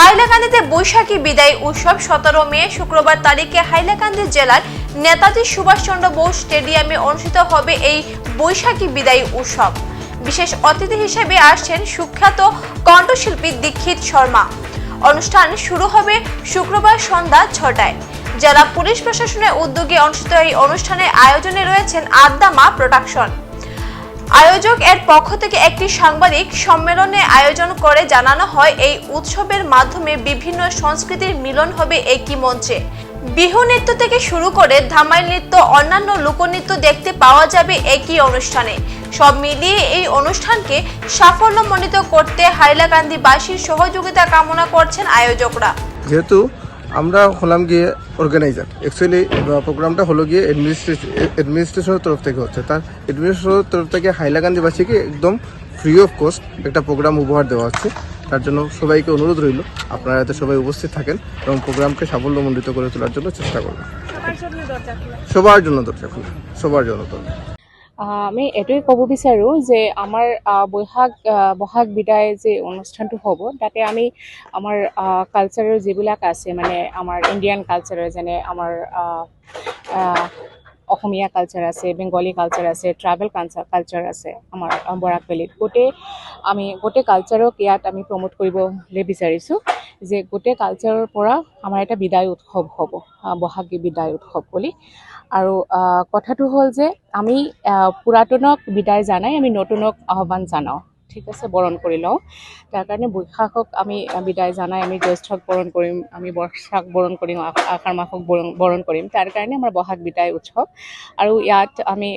হাইলাকান্দিতে বৈশাখী বিদায় উৎসব সতেরো মে শুক্রবার তারিখে হাইলাকান্দি জেলার নেতাজি সুভাষচন্দ্র বোস স্টেডিয়ামে অনুষ্ঠিত হবে এই বৈশাখী বিদায় উৎসব। বিশেষ অতিথি হিসেবে আসছেন সুখ্যাত কণ্ঠশিল্পী দীক্ষিত শর্মা। অনুষ্ঠান শুরু হবে শুক্রবার সন্ধ্যা ছটায়। জেলা পুলিশ প্রশাসনের উদ্যোগে অনুষ্ঠিত এই অনুষ্ঠানের আয়োজনে রয়েছেন আদ্দামা প্রোডাকশন। আয়োজক এর পক্ষ থেকে একটি সাংবাদিক সম্মেলনে আয়োজন করে জানানো হয়, এই উৎসবের মাধ্যমে বিভিন্ন সংস্কৃতির মিলন হবে একই মঞ্চে। বিহু নৃত্য থেকে শুরু করে ধামাইল নৃত্য, অন্যান্য লোকনৃত্য দেখতে পাওয়া যাবে একই অনুষ্ঠানে। সব মিলিয়ে এই অনুষ্ঠানকে সাফল্যমণ্ডিত করতে হাইলাকান্দিবাসীর সহযোগিতা কামনা করছেন আয়োজকরা। যেহেতু আমরা হলাম গিয়ে অর্গানাইজার অ্যাকচুয়ালি প্রোগ্রামটা হলো গিয়ে অ্যাডমিনিস্ট্রেশনের তরফ থেকে হচ্ছে। তার অ্যাডমিনিস্ট্রেশনের তরফ থেকে হাইলাকান্দিবাসীকে একদম ফ্রি অফ কস্ট একটা প্রোগ্রাম উপহার দেওয়া হচ্ছে। তার জন্য সবাইকে অনুরোধ রইল আপনারা যাতে সবাই উপস্থিত থাকেন এবং প্রোগ্রামকে সাফল্যমণ্ডিত করে তোলার জন্য চেষ্টা করবেন। সবার জন্য দরজা খোলা। সবার জন্য দরজা আমি এইটোৱে ক'ব বিচাৰোঁ যে আমাৰ বৈশাগ বহাগ বিদায় যে অনুষ্ঠানটো হ'ব তাতে আমি আমাৰ কালচাৰৰ যিবিলাক আছে মানে আমাৰ ইণ্ডিয়ান কালচাৰৰ যেনে আমাৰ অসমীয়া কালচাৰ আছে বেংগলী কালচাৰ আছে ট্ৰাইবেল কালচাৰ কালচাৰ আছে আমাৰ বৰাক ভেলীত গোটেই আমি গোটেই কালচাৰক ইয়াত আমি প্ৰমোট কৰিবলৈ বিচাৰিছোঁ। যে গোটেই কালচাৰৰ পৰা আমাৰ এটা বিদায় উৎসৱ হ'ব বহাগী বিদায় উৎসৱ বুলি। আৰু কথাটো হ'ল যে আমি পুৰাতনক বিদায় জানাই আমি নতুনক আহ্বান জনাওঁ। ঠিক আছে বৰণ কৰি লওঁ। তাৰ কাৰণে বৈশাখক আমি বিদায় জনাই আমি জ্যৈষ্ঠক বৰণ কৰিম আমি বৰ্ষাক বৰণ কৰিম আষাৰ মাহক বৰণ বৰণ কৰিম। তাৰ কাৰণে আমাৰ বহাগ বিদায় উৎসৱ। আৰু ইয়াত আমি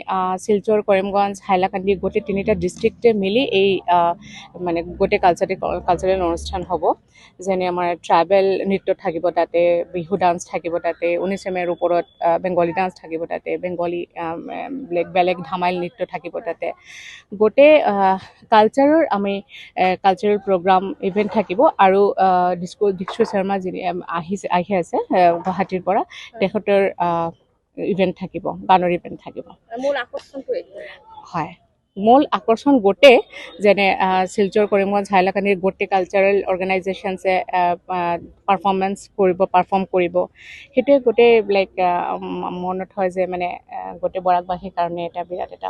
শিলচৰ কৰিমগঞ্জ হাইলাকান্দি গোটেই তিনিটা ডিষ্ট্ৰিক্টে মিলি এই মানে গোটেই কালচাৰেল কালচাৰেল অনুষ্ঠান হ'ব। যেনে আমাৰ ট্ৰাইবেল নৃত্য থাকিব তাতে বিহু ডান্স থাকিব তাতে ঊনৈছ মে'ৰ ওপৰত বেংগলী ডান্স থাকিব তাতে বেংগলী বেলেগ বেলেগ ধামাইল নৃত্য থাকিব তাতে। গোটেই কালচাৰৰ আমি কালচাৰেল প্ৰগ্ৰাম ইভেণ্ট থাকিব। আৰু ডিস্কো ডিস্কো শৰ্মা যি আহিছে আহি আছে গুৱাহাটীৰ পৰা তেখেতৰ ইভেণ্ট থাকিব গানৰ ইভেণ্ট থাকিব। হয়। মূল আকৰ্ষণ গোটেই যেনে শিলচৰ কৰিমগঞ্জ হাইলাকান্দিৰ গোটেই কালচাৰেল অৰ্গেনাইজেশ্যনছে পাৰফৰ্মেঞ্চ কৰিব পাৰফৰ্ম কৰিব। সেইটোৱে গোটেই লাইক মনত হয় যে মানে গোটেই বৰাকবাসীৰ কাৰণে এটা বিৰাট এটা